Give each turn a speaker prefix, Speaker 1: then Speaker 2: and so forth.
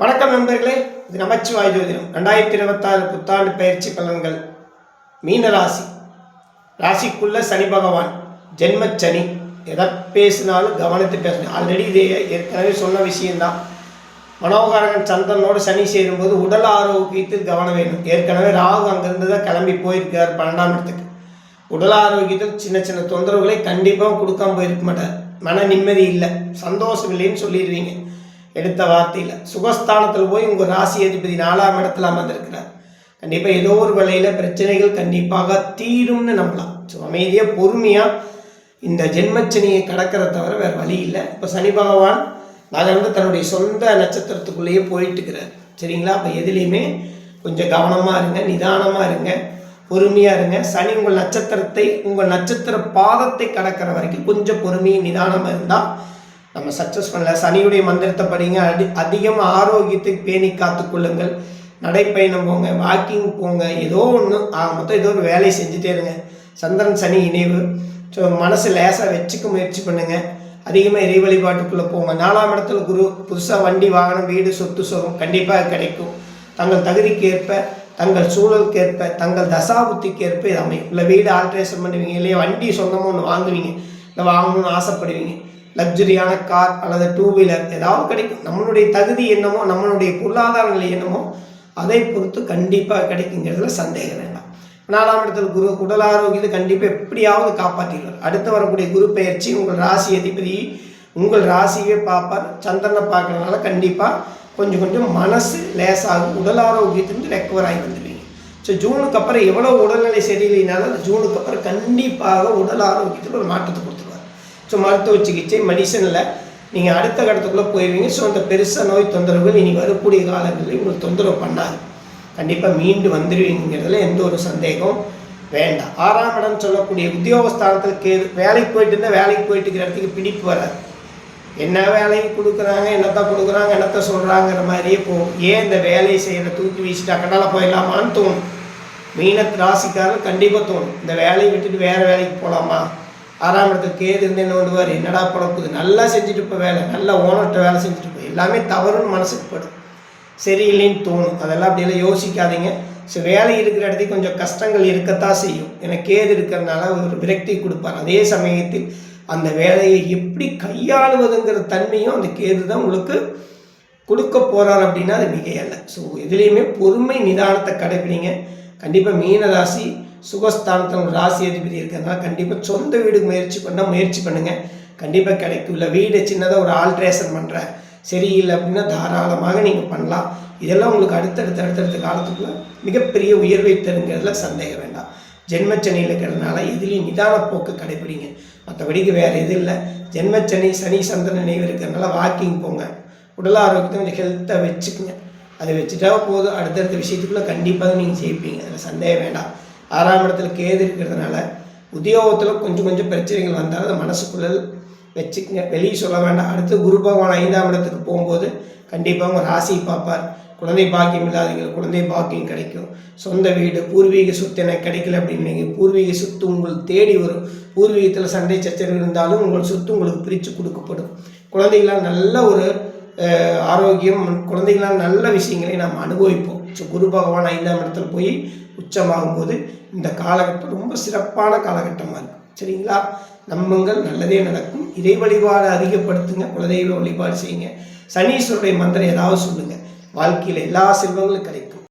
Speaker 1: வணக்கம் நண்பர்களே இது நமச்சிவாய் ஜோதிடம். ரெண்டாயிரத்தி இருபத்தாறு புத்தாண்டு பயிற்சி பலன்கள். மீன ராசி. ராசிக்குள்ள சனி பகவான் ஜென்மச்சனி எதை பேசினாலும் கவனித்து பேசணும். ஆல்ரெடி இது ஏற்கனவே சொன்ன விஷயம்தான். மனோகாரகன் சந்திரனோடு சனி சேரும்போது உடல் ஆரோக்கியத்தில் கவனம் வேணும். ஏற்கனவே ராகு அங்கிருந்து தான் கிளம்பி போயிருக்கார் பன்னெண்டாம் இடத்துக்கு. உடல் ஆரோக்கியத்தில் சின்ன சின்ன தொந்தரவுகளை கண்டிப்பாக கொடுக்காம போயிருக்க மாட்டார். மன நிம்மதி இல்லை. சந்தோஷம் இல்லைன்னு சொல்லிடுவீங்க. எடுத்த வார்த்தையில். சுகஸ்தானத்தில் போய் உங்கள் ராசி அதிபதி நாலாம் இடத்துல அமர்ந்திருக்கிறார். கண்டிப்பாக ஏதோ ஒரு வேலையில் பிரச்சனைகள் கண்டிப்பாக தீரும்னு நம்பலாம். ஸோ அமைதியாக பொறுமையாக இந்த ஜென்மச்சனியை கடக்கிறத தவிர வேறு வழி இல்லை. இப்போ சனி பகவான் நகர்ந்து தன்னுடைய சொந்த நட்சத்திரத்துக்குள்ளேயே போயிட்டு இருக்கிறார் சரிங்களா? அப்போ எதுலேயுமே கொஞ்சம் கவனமாக இருங்க நிதானமாக இருங்க பொறுமையாக இருங்க. சனி உங்கள் நட்சத்திரத்தை உங்கள் நட்சத்திர பாதத்தை கடக்கிற வரைக்கும் கொஞ்சம் பொறுமையும் நிதானமாக இருந்தால் நம்ம சக்ஸஸ் பண்ணல. சனியுடைய மந்திரத்தை படிங்க. அடி அதிகம் ஆரோக்கியத்தை பேணி காத்துக்கொள்ளுங்கள். நடைப்பயணம் போங்க வாக்கிங் போங்க ஏதோ ஒன்று ஆக மொத்தம் ஏதோ ஒரு வேலையை செஞ்சுட்டே இருங்க. சந்திரன் சனி இணைவு. ஸோ மனசு லேசாக வச்சுக்க முயற்சி பண்ணுங்கள் அதிகமாக இறை வழிபாட்டுக்குள்ளே போங்க. நாலாம் இடத்துல குரு புதுசாக வண்டி வாகனம் வீடு சொத்து சுகம் கண்டிப்பாக கிடைக்கும். தங்கள் தகுதிக்கேற்ப தங்கள் சூழலுக்கு ஏற்ப தங்கள் தசாபுத்திக்கேற்ப இது அமையும். இல்லை வீடு ஆல்ட்ரேஷன் பண்ணுவீங்க. இல்லையா வண்டி சொந்தமாக ஒன்று வாங்குவீங்க. இல்லை வாங்கணும்னு ஆசைப்படுவீங்க. லக்ஸரியான கார் அல்லது டூ வீலர் ஏதாவது கிடைக்கும். நம்மளுடைய தகுதி என்னமோ நம்மளுடைய பொருளாதார நிலை என்னமோ அதை பொறுத்து கண்டிப்பாக கிடைக்குங்கிறதுல சந்தேகம் வேண்டாம். நாலாம் இடத்துல குரு உடல் ஆரோக்கியத்தை கண்டிப்பாக எப்படியாவது காப்பாற்றிடுவார். அடுத்து வரக்கூடிய குரு பயிற்சி உங்கள் ராசி அதிபதி உங்கள் ராசியே பார்ப்பார். சந்திரனை பார்க்கறதுனால கண்டிப்பாக கொஞ்சம் கொஞ்சம் மனசு லேசாகும். உடல் ஆரோக்கியத்திலிருந்து ரெக்கவர் ஆகி வந்துடுவீங்க. ஸோ ஜூனுக்கு அப்புறம் எவ்வளோ உடல்நிலை சரியில்லைனாலும் ஜூனுக்கு அப்புறம் கண்டிப்பாக உடல் ஆரோக்கியத்தில் ஒரு மாற்றத்தை கொடுத்துருவோம் ஸோ மருத்துவ சிகிச்சை மெடிசனில் நீங்கள் அடுத்த கட்டத்துக்குள்ளே போயிடுவீங்க ஸோ அந்த பெருசாக நோய் தொந்தரவுகள் இனி வரக்கூடிய காலங்களில் உங்களுக்கு தொந்தரவு பண்ணாது. கண்டிப்பாக மீண்டு வந்துடுவீங்கிறதுல எந்த ஒரு சந்தேகம் வேண்டாம். ஆறாம் இடம் சொல்லக்கூடிய உத்தியோகஸ்தானத்தில் கே வேலைக்கு போயிட்டு இருந்தால் வேலைக்கு போயிட்டு இருக்கிற இடத்துக்கு பிடிப்பு வராது. என்ன வேலைக்கு கொடுக்குறாங்க என்னத்தான் கொடுக்குறாங்க என்னத்தை சொல்கிறாங்கிற மாதிரியே போகும். ஏன் இந்த வேலையை செய்கிற தூக்கி வீசிட்டு அக்கடால போயிடலாமான்னு தோணும். மீனத் ராசிக்காரர் கண்டிப்பாக தோணும். இந்த வேலையை விட்டுட்டு வேறு வேலைக்கு போகலாமா ஆறாம் இடத்துக்கு கேது இருந்து என்ன பண்ணுவார்? என்னடா பழப்புது? நல்லா செஞ்சுட்டு இப்போ வேலை. நல்லா ஓனர்கிட்ட வேலை செஞ்சுட்டு போய் எல்லாமே தவறுன்னு மனசுக்கு படும். சரியில்லைன்னு தோணும். அதெல்லாம் அப்படியெல்லாம் யோசிக்காதீங்க. ஸோ வேலை இருக்கிற இடத்துக்கு கொஞ்சம் கஷ்டங்கள் இருக்கத்தான் செய்யும். ஏன்னா கேது இருக்கிறதுனால ஒரு விரக்தி கொடுப்பார். அதே சமயத்தில் அந்த வேலையை எப்படி கையாளுவதுங்கிற தன்மையும் அந்த கேது தான் உங்களுக்கு கொடுக்க போகிறார் அப்படின்னா அது மிகையல்ல. ஸோ எதுலேயுமே பொறுமை நிதானத்தை கடைபிடிங்க கண்டிப்பாக மீனராசி சுகஸ்தானத்தில் ஒரு ராசி அதிபதி இருக்கிறதுனால கண்டிப்பாக சொந்த வீடு முயற்சி பண்ணால் முயற்சி பண்ணுங்கள் கண்டிப்பாக கிடைக்கும் இல்லை வீடு சின்னதாக ஒரு ஆல்ட்ரேஷன் பண்ணுற சரியில்லை அப்படின்னா தாராளமாக நீங்கள் பண்ணலாம். இதெல்லாம் உங்களுக்கு அடுத்தடுத்த அடுத்தடுத்த காலத்துக்குள்ள மிகப்பெரிய உயர்வை தருங்கிறதுல சந்தேகம் வேண்டாம். ஜென்மச்சனியில் இருக்கிறதுனால இதுலேயும் நிதான போக்கு கடைபிடிங்க. மற்றபடிக்கு வேறு எதுவும் இல்லை. ஜென்மச்சனி சனி சந்திரன் நினைவு இருக்கிறதுனால வாக்கிங் போங்க. உடல் ஆரோக்கியத்தை கொஞ்சம் ஹெல்த்தை வச்சுக்குங்க. அதை வச்சுட்டா போதும். அடுத்தடுத்த விஷயத்துக்குள்ளே கண்டிப்பாக நீங்கள் ஜெயிப்பீங்க. அதில் சந்தேகம் வேண்டாம். ஆறாம் இடத்துல கேது இருக்கிறதுனால உத்தியோகத்தில் கொஞ்சம் கொஞ்சம் பிரச்சனைகள் வந்தால் அதை மனசுக்குள்ள வச்சுக்கங்க. வெளியே சொல்ல வேண்டாம். அடுத்து குரு பகவான் ஐந்தாம் இடத்துக்கு போகும்போது கண்டிப்பாக உங்கள் ராசி பார்ப்பார். குழந்தை பாக்கியம் இல்லாதவங்களுக்கு குழந்தை பாக்கியம் கிடைக்கும். சொந்த வீடு பூர்வீக சொத்து எனக்கு கிடைக்கல அப்படின்னீங்க. பூர்வீக சொத்து உங்களுக்கு தேடி வரும். பூர்வீகத்தில் சண்டை சச்சரவு இருந்தாலும் உங்கள் சொத்து உங்களுக்கு பிரித்து கொடுக்கப்படும். குழந்தைகளால் நல்ல ஒரு ஆரோக்கியம் குழந்தைகளால் நல்ல விஷயங்களை நாம் அனுபவிப்போம். உச்ச குரு பகவான் ஐந்தாம் இடத்துல போய் உச்சமாகும் போது இந்த காலகட்டம் ரொம்ப சிறப்பான காலகட்டமாக இருக்கும் சரிங்களா? நம்மங்கள் நல்லதே நடக்கும். இறை வழிபாடு அதிகப்படுத்துங்க. குலதெய்வ வழிபாடு செய்யுங்க. சனீஸ்வருடைய மந்திரம் ஏதாவது சொல்லுங்கள் வாழ்க்கையில் எல்லா செல்வங்களும் கிடைக்கும்.